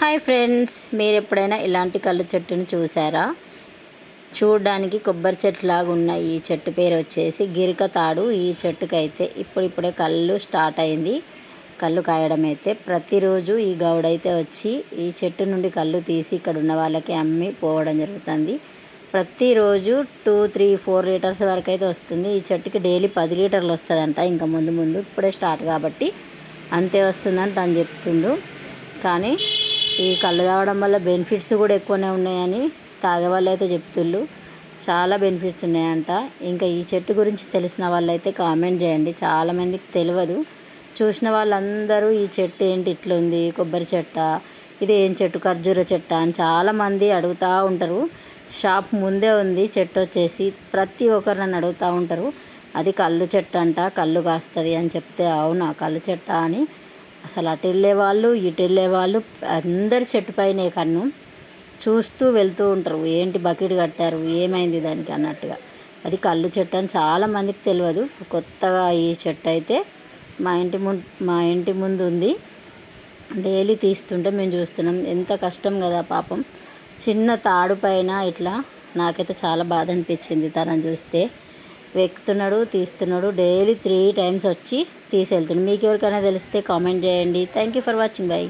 Hi friends మీరు ఎప్పుడైనా ఇలాంటి కళ్ళు చెట్టును చూసారా? చూడడానికి కొబ్బరి చెట్టు లాగా ఉన్న ఈ చెట్టు పేరు వచ్చేసి గిరిక తాడు ఈ చెట్టుకైతే ఇప్పుడిప్పుడే కళ్ళు స్టార్ట్ అయింది. కళ్ళు కాయడం అయితే ప్రతిరోజు ఈ గౌడైతే వచ్చి ఈ చెట్టు నుండి కళ్ళు తీసి ఇక్కడ ఉన్న వాళ్ళకి అమ్మి పోవడం జరుగుతుంది. ప్రతిరోజు టూ త్రీ ఫోర్ లీటర్స్ వరకు అయితే వస్తుంది. ఈ చెట్టుకి డైలీ పది లీటర్లు వస్తుందంట. ఇంకా ముందు ముందు ఇప్పుడే స్టార్ట్ కాబట్టి అంతే వస్తుందని తను చెప్తుండు. కానీ ఈ కళ్ళు తాగడం వల్ల బెనిఫిట్స్ కూడా ఎక్కువనే ఉన్నాయని తాగే వాళ్ళు అయితే చెప్తుళ్ళు. చాలా బెనిఫిట్స్ ఉన్నాయంట. ఇంకా ఈ చెట్టు గురించి తెలిసిన వాళ్ళైతే కామెంట్ చేయండి. చాలామందికి తెలియదు చూసిన వాళ్ళందరూ ఈ చెట్టు ఏంటి ఇట్లుంది? కొబ్బరి చెట్ట? ఇది ఏం చెట్టు? ఖర్జూర చెట్ట? అని చాలామంది అడుగుతూ ఉంటారు. షాప్ ముందే ఉంది. చెట్టు వచ్చేసి ప్రతి ఒక్కరు నన్ను అడుగుతూ ఉంటారు. అది కళ్ళు చెట్టు అంట. కళ్ళు కాస్తుంది అని చెప్తే అవునా? కళ్ళు చెట్ట అని. అసలు అటు వెళ్ళే వాళ్ళు ఇటు వెళ్ళే వాళ్ళు అందరి చెట్టు పైనే కన్ను. చూస్తూ వెళ్తూ ఉంటారు. ఏంటి బకెట్ కట్టారు? ఏమైంది దానికి అన్నట్టుగా. అది కళ్ళు చెట్టు అని చాలామందికి తెలియదు. కొత్తగా ఈ చెట్టు అయితే మా ఇంటి ము మా ఇంటి ముందు ఉంది. డైలీ తీస్తుంటే మేము చూస్తున్నాం. ఎంత కష్టం కదా పాపం. చిన్న తాడు పైన ఇట్లా నాకైతే చాలా బాధ అనిపించింది తనని చూస్తే. వెక్కుతున్నాడు తీస్తున్నాడు. డైలీ త్రీ టైమ్స్ వచ్చి తీసి వెళ్తున్నాడు మీకు ఎవరికైనా తెలిస్తే కామెంట్ చేయండి. Thank you for watching bye